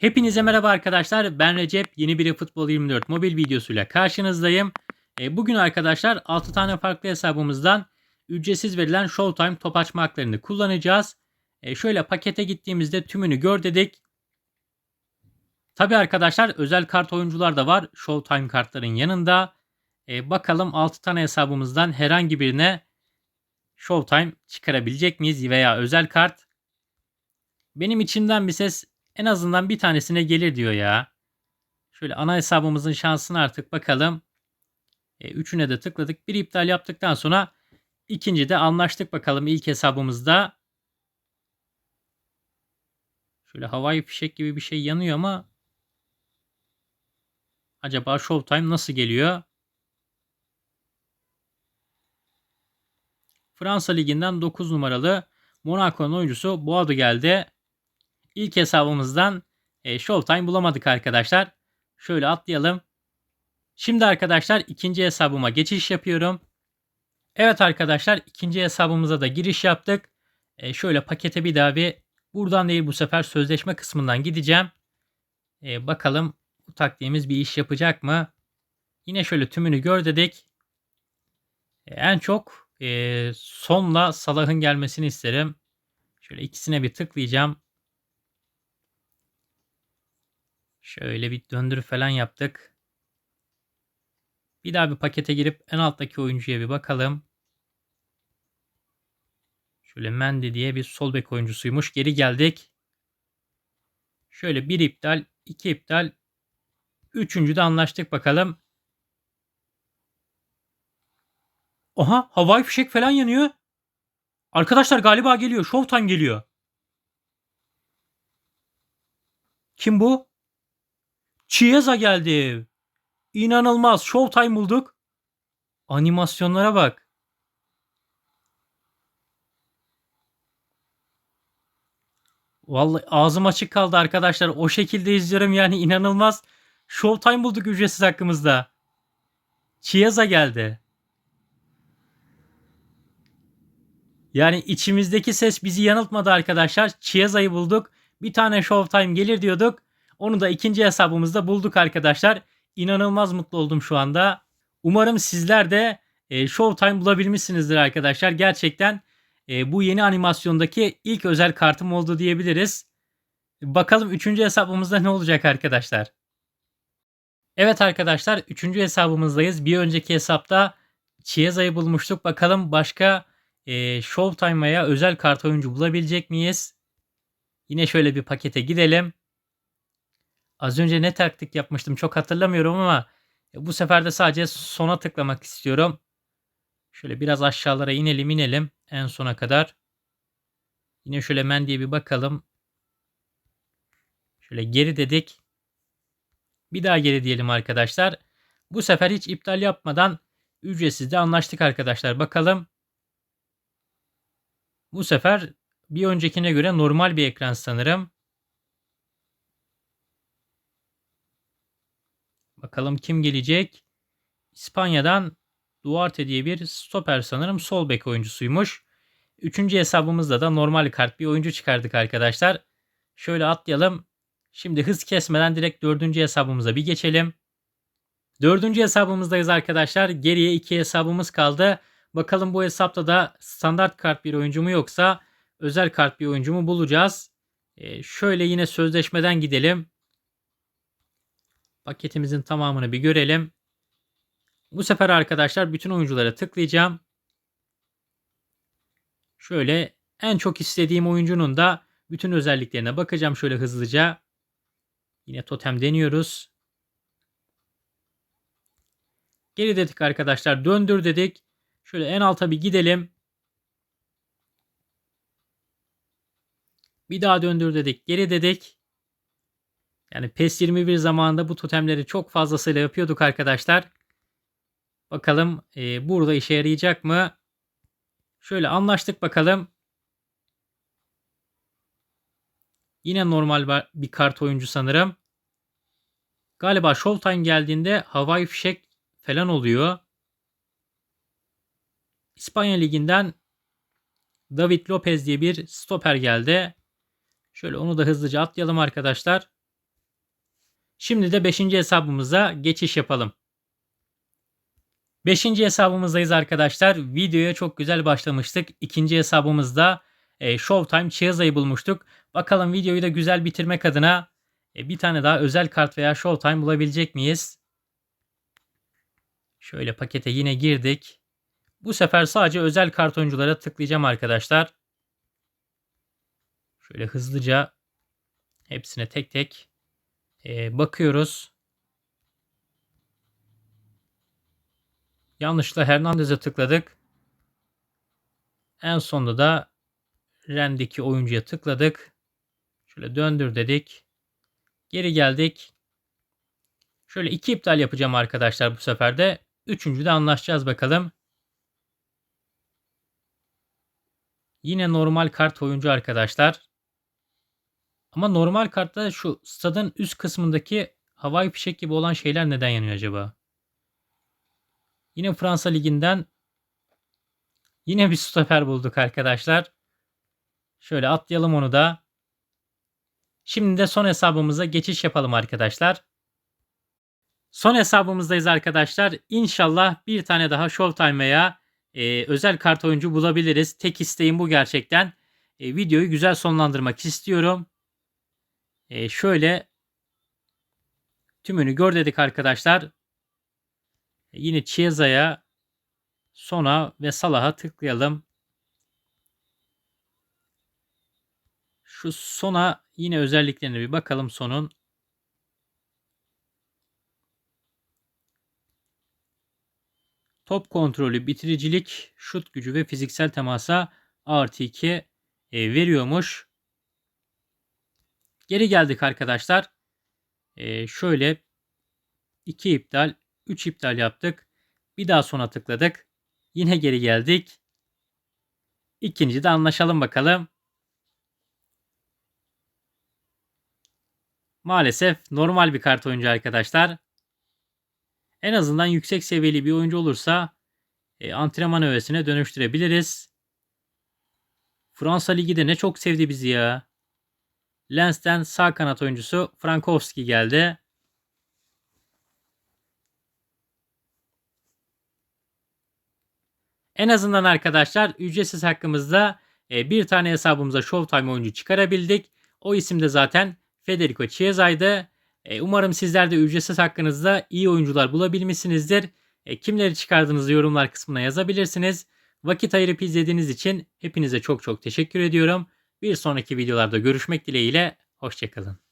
Hepinize merhaba arkadaşlar. Ben Recep. Yeni bir Futbol 24 mobil videosuyla karşınızdayım. E, bugün arkadaşlar 6 tane farklı hesabımızdan ücretsiz verilen Showtime top açma haklarını kullanacağız. E, şöyle pakete gittiğimizde tümünü gör dedik. Tabi arkadaşlar özel kart oyuncular da var Showtime kartların yanında. E, bakalım 6 tane hesabımızdan herhangi birine Showtime çıkarabilecek miyiz veya özel kart. Benim içimden bir ses en azından bir tanesine gelir diyor ya. Şöyle ana hesabımızın şansını artık bakalım. E, üçüne de tıkladık. Bir iptal yaptıktan sonra ikinci de anlaştık bakalım ilk hesabımızda. Şöyle havai fişek gibi bir şey yanıyor ama acaba Showtime nasıl geliyor? Fransa Ligi'nden 9 numaralı Monaco'nun oyuncusu Boadu geldi. İlk hesabımızdan e, Showtime bulamadık arkadaşlar. Şöyle atlayalım. Şimdi arkadaşlar ikinci hesabıma geçiş yapıyorum. Evet arkadaşlar ikinci hesabımıza da giriş yaptık. E, şöyle pakete bir daha bir buradan değil bu sefer sözleşme kısmından gideceğim. E, bakalım bu taktiğimiz bir iş yapacak mı? Yine şöyle tümünü gör dedik. E, en çok e, sonla Salah'ın gelmesini isterim. Şöyle ikisine bir tıklayacağım. Şöyle bir döndürü falan yaptık. Bir daha bir pakete girip en alttaki oyuncuya bir bakalım. Şöyle Mendy diye bir sol bek oyuncusuymuş. Geri geldik. Şöyle bir iptal, iki iptal. Üçüncü de anlaştık bakalım. Oha havai fişek falan yanıyor. Arkadaşlar galiba geliyor. Showtime geliyor. Kim bu? Chiesa geldi. İnanılmaz. Showtime bulduk. Animasyonlara bak. Vallahi ağzım açık kaldı arkadaşlar. O şekilde izliyorum yani inanılmaz. Showtime bulduk ücretsiz hakkımızda. Chiesa geldi. Yani içimizdeki ses bizi yanıltmadı arkadaşlar. Chiesa'yı bulduk. Bir tane Showtime gelir diyorduk. Onu da ikinci hesabımızda bulduk arkadaşlar. İnanılmaz mutlu oldum şu anda. Umarım sizler de e, Showtime bulabilmişsinizdir arkadaşlar. Gerçekten e, bu yeni animasyondaki ilk özel kartım oldu diyebiliriz. Bakalım üçüncü hesabımızda ne olacak arkadaşlar. Evet arkadaşlar üçüncü hesabımızdayız. Bir önceki hesapta Chiesa'yı bulmuştuk. Bakalım başka e, Showtime'a özel kart oyuncu bulabilecek miyiz? Yine şöyle bir pakete gidelim. Az önce ne taktik yapmıştım çok hatırlamıyorum ama e, bu sefer de sadece sona tıklamak istiyorum. Şöyle biraz aşağılara inelim inelim en sona kadar. Yine şöyle Mendy'ye bir bakalım. Şöyle geri dedik. Bir daha geri diyelim arkadaşlar. Bu sefer hiç iptal yapmadan ücretsiz de anlaştık arkadaşlar. Bakalım. Bu sefer bir öncekine göre normal bir ekran sanırım. Bakalım kim gelecek? İspanya'dan Duarte diye bir stoper sanırım sol bek oyuncusuymuş. Üçüncü hesabımızda da normal kart bir oyuncu çıkardık arkadaşlar. Şöyle atlayalım. Şimdi hız kesmeden direkt dördüncü hesabımıza bir geçelim. Dördüncü hesabımızdayız arkadaşlar. Geriye iki hesabımız kaldı. Bakalım bu hesapta da standart kart bir oyuncu mu yoksa özel kart bir oyuncu mu bulacağız. Ee, şöyle yine sözleşmeden gidelim. Paketimizin tamamını bir görelim. Bu sefer arkadaşlar bütün oyunculara tıklayacağım. Şöyle en çok istediğim oyuncunun da bütün özelliklerine bakacağım şöyle hızlıca. Yine totem deniyoruz. Geri dedik arkadaşlar. Döndür dedik. Şöyle en alta bir gidelim. Bir daha döndür dedik. Geri dedik. Yani PES 21 zamanında bu totemleri çok fazlasıyla yapıyorduk arkadaşlar. Bakalım e, burada işe yarayacak mı? Şöyle anlaştık bakalım. Yine normal bir kart oyuncu sanırım. Galiba Showtime geldiğinde havai fişek falan oluyor. İspanya Ligi'nden David Lopez diye bir stoper geldi. Şöyle onu da hızlıca atlayalım arkadaşlar. Şimdi de 5. hesabımıza geçiş yapalım. 5. hesabımızdayız arkadaşlar. Videoya çok güzel başlamıştık. İkinci hesabımızda e, Showtime Chiaza'yı bulmuştuk. Bakalım videoyu da güzel bitirmek adına e, bir tane daha özel kart veya Showtime bulabilecek miyiz? Şöyle pakete yine girdik. Bu sefer sadece özel kart oyunculara tıklayacağım arkadaşlar. Şöyle hızlıca hepsine tek tek e, bakıyoruz. Yanlışlıkla Hernandez'e tıkladık. En sonunda da Ren'deki oyuncuya tıkladık. Şöyle döndür dedik. Geri geldik. Şöyle iki iptal yapacağım arkadaşlar bu sefer de. Üçüncü de anlaşacağız bakalım. Yine normal kart oyuncu arkadaşlar. Ama normal kartta şu stadın üst kısmındaki havai fişek gibi olan şeyler neden yanıyor acaba? Yine Fransa Ligi'nden yine bir stoper bulduk arkadaşlar. Şöyle atlayalım onu da. Şimdi de son hesabımıza geçiş yapalım arkadaşlar. Son hesabımızdayız arkadaşlar. İnşallah bir tane daha Showtime veya e, özel kart oyuncu bulabiliriz. Tek isteğim bu gerçekten. E, videoyu güzel sonlandırmak istiyorum. E, şöyle tümünü gör dedik arkadaşlar. E, yine Chiesa'ya, Sona ve Salah'a tıklayalım. Şu Sona yine özelliklerine bir bakalım Son'un. Top kontrolü, bitiricilik, şut gücü ve fiziksel temasa artı 2 e, veriyormuş. Geri geldik arkadaşlar. E, şöyle 2 iptal, 3 iptal yaptık. Bir daha sona tıkladık. Yine geri geldik. İkinci de anlaşalım bakalım. Maalesef normal bir kart oyuncu arkadaşlar. En azından yüksek seviyeli bir oyuncu olursa e, antrenman öğesine dönüştürebiliriz. Fransa Ligi de ne çok sevdi bizi ya. Lens'ten sağ kanat oyuncusu Frankowski geldi. En azından arkadaşlar ücretsiz hakkımızda e, bir tane hesabımıza Showtime oyuncu çıkarabildik. O isim de zaten Federico Chiesa'ydı. E, umarım sizler de ücretsiz hakkınızda iyi oyuncular bulabilmişsinizdir. E, kimleri çıkardığınızı yorumlar kısmına yazabilirsiniz. Vakit ayırıp izlediğiniz için hepinize çok çok teşekkür ediyorum. Bir sonraki videolarda görüşmek dileğiyle. Hoşçakalın.